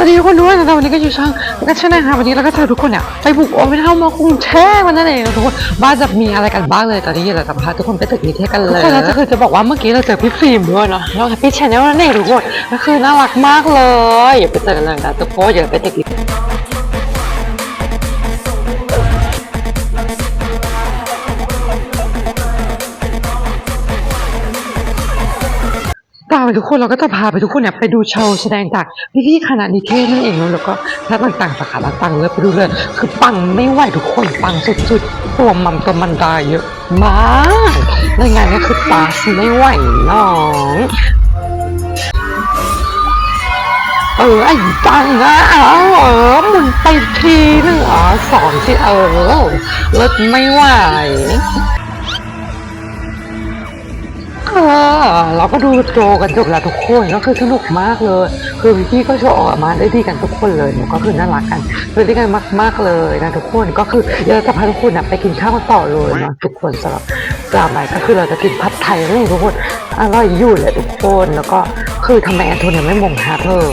วัสดีทุกคนด้วยนะวันนี้ก็อยู่ช่องก็ใชนะคะวันนี้เราก็จะทุกคนเนี่ยไปบุกโอเปนเฮาส์มากรุงเทพวันนั่นเองนะทุกคนบ้านจะมีอะไรกันบ้างเลยตอนนี้เราจะพาทุกคนไปตึกนิเทศกันเลยทุกคนเราจะคือจะบอกว่าเมื่อกี้เราเจอพี่ฟิล์มด้วยเนาะเราแฮปปี้ชนแนลนั่นเองทุกคนก็คือน่ารักมากเลยอย่าไปเจอกันเลยนะทุกคนอย่าไปตึกนิเทศ ทุกคนเราก็จะพาไปทุกคนเนี่ยไปดูโชว์แสดงจากพี่ๆคณะนิเทศนั่นเองเนอะแล้วก็ถ้าต่างๆสาขาต่างๆเลยไปดูเลย คือปังไม่ไหวทุกคนปังสุดๆตัวมัมตัวมันดาเยอะมากในงานนี้คือปาสไม่ไหวน้องเออไอ้ปังนะเออเออมุนไปทีนึงอ๋อสอนสิเออเลิศไม่ไหว เออเราก็ดูโจกันจบแล้วทุกคนก็คือสนุกมากเลย คือพี่ก็โชว์ออกมาได้ดีกันทุกคนเลยเนี่ยก็คือน่ารักกันเลยดีกันมากๆเลยนะทุกคนก็คือเดี๋ยวเราจะพาทุกคนไปกินข้าวต่อเลยนะทุกคนสำหรับปลาใหม่ก็คือเราจะกินผัดไทยนั่นเองทุกคนอร่อยอยู่เลยทุกคนแล้วก็คือทำไมแอนโทเนียไม่มงหาเธอ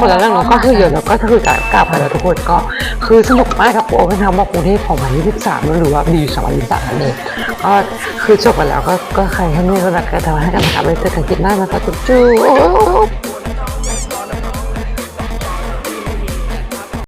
คนละเรื่องเนาะก็คือเดี๋ยวเราก็คือจะกลับไปแล้วทุกคนก็คือสนุกมากครับโอ้เป็นทำว่ากรุงเทพของวันที่23หรือว่าดีสองวันที่สามเลยก็คือจบไปแล้วก็ก็ใครให้ไม่รู้จักก็ทำให้กันนะครับไว้เจอกันคลิปหน้านะคะจุ๊บ